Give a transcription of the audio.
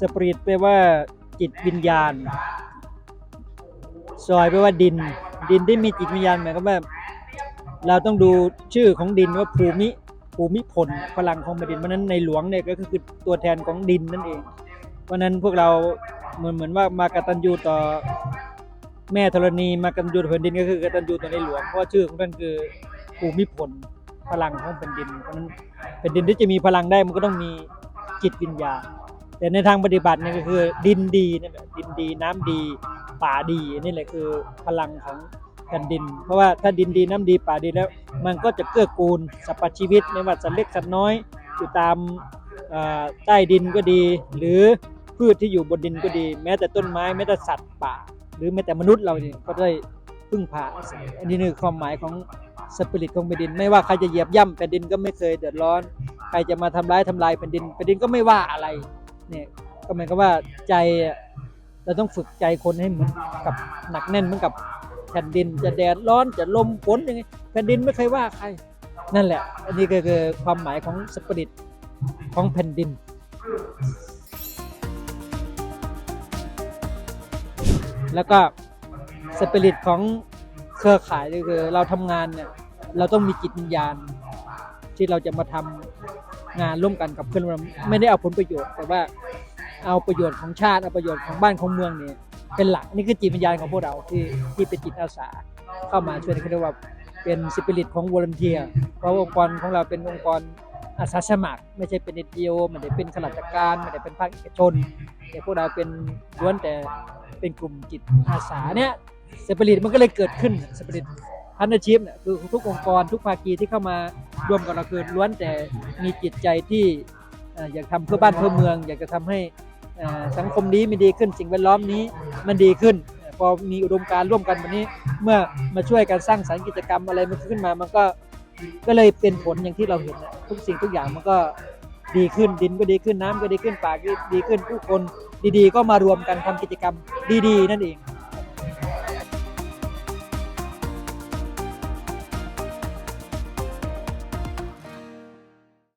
สปริตแปลว่าจิตวิญญาณ ซอยแปลว่าดิน ดินที่มีจิตวิญญาณหมายความว่าเราต้องดูชื่อของดินว่าภูมิภูมิพลพลังของแผ่นดินเพราะนั้นในหลวงเนี่ยก็คือตัวแทนของดินนั่นเอง เพราะนั้นพวกเราเหมือนเหมือนว่ามากตัญญูต่อแม่ธรณีมากตัญญูต่อแผ่นดินก็คือกตัญญูต่อในหลวงเพราะว่าชื่อของท่านคือภูมิพลพลังของแผ่นดิน เพราะนั้นแผ่นดินที่จะมีพลังได้มันก็ต้องมีจิตวิญญาณ แต่ในทางปฏิบัติเนี่ยก็คือดินดีนั่แหละดินดีน้ำดีป่าดีนี่แหละคือพลังของแผ่นดิน เพราะว่าถ้าดินดีน้ำดีป่าดีแล้ว มันก็จะเกื้อกูลสรรพชีวิตไม่ว่าสัตว์เล็กสัตว์น้อยอยู่ตามใต้ดินก็ดี หรือพืชที่อยู่บนดินก็ดี แม้แต่ต้นไม้แม้แต่สัตว์ป่า หรือแม้แต่มนุษย์เราเนี่ยก็ได้พึ่งพาอาศัยอันนี้คือความหมายของสปิริตของแผ่นดิน ไม่ว่าใครจะเหยียบย่ำแผ่นดินก็ไม่เคยเดือดร้อน ใครจะมาทำร้ายทำลายแผ่นดินแผ่นดินก็ไม่ว่าอะไร เนี่ยก็หมายความว่าใจเราต้องฝึกใจคนให้เหมือนกับหนักแน่นเหมือนกับแผ่นดินจะแดดร้อนจะลมฝนยังไงแผ่นดินไม่เคยว่าใคร นั่นแหละ อันนี้ก็คือความหมายของสปิริตของแผ่นดิน แล้วก็สปิริตของเครือข่ายก็คือเราทำงานเนี่ยเราต้องมีจิตวิญญาณที่เราจะมาทำ งานร่วมกันกับเพื่อนเราไม่ได้เอาผลประโยชน์ แต่ว่าเอาประโยชน์ของชาติเอาประโยชน์ของบ้านของเมืองเนี่ยเป็นหลักนี่คือจิตวิญญาณของพวกเราที่ที่เป็นจิตอาสาเข้ามาช่วยเขาเรียกว่าเป็นสปิริตของวอร์เทียเพราะองค์กรของเราเป็นองค์กรอาสาสมัคร ไม่ใช่เป็นเอ็นจีโอไม่ได้เป็นข้าราชการไม่ได้เป็นภาคเอกชนแต่พวกเราเป็นล้วนแต่เป็นกลุ่มจิตอาสาเนี่ยสปิริตมันก็เลยเกิดขึ้นสปิริต พันธชิพเนี่ยคือทุกองค์กรทุกภาคีที่เข้ามาร่วมกับเราคือล้วนแต่มีจิตใจที่อยากทำเพื่อบ้านเพื่อเมือง อยากจะทำให้สังคมนี้มันดีขึ้นสิ่งแวดล้อมนี้มันดีขึ้น พอมีอุดมการร่วมกันวันนี้ เมื่อมาช่วยกันสร้างสรรค์กิจกรรมอะไรมันขึ้นมา มันก็ก็เลยเป็นผลอย่างที่เราเห็นทุกสิ่งทุกอย่างมันก็ดีขึ้นดินก็ดีขึ้นน้ำก็ดีขึ้นป่าก็ดีขึ้นผู้คนดีๆ ก็มารวมกันทำกิจกรรมดี ๆ นั่นเอง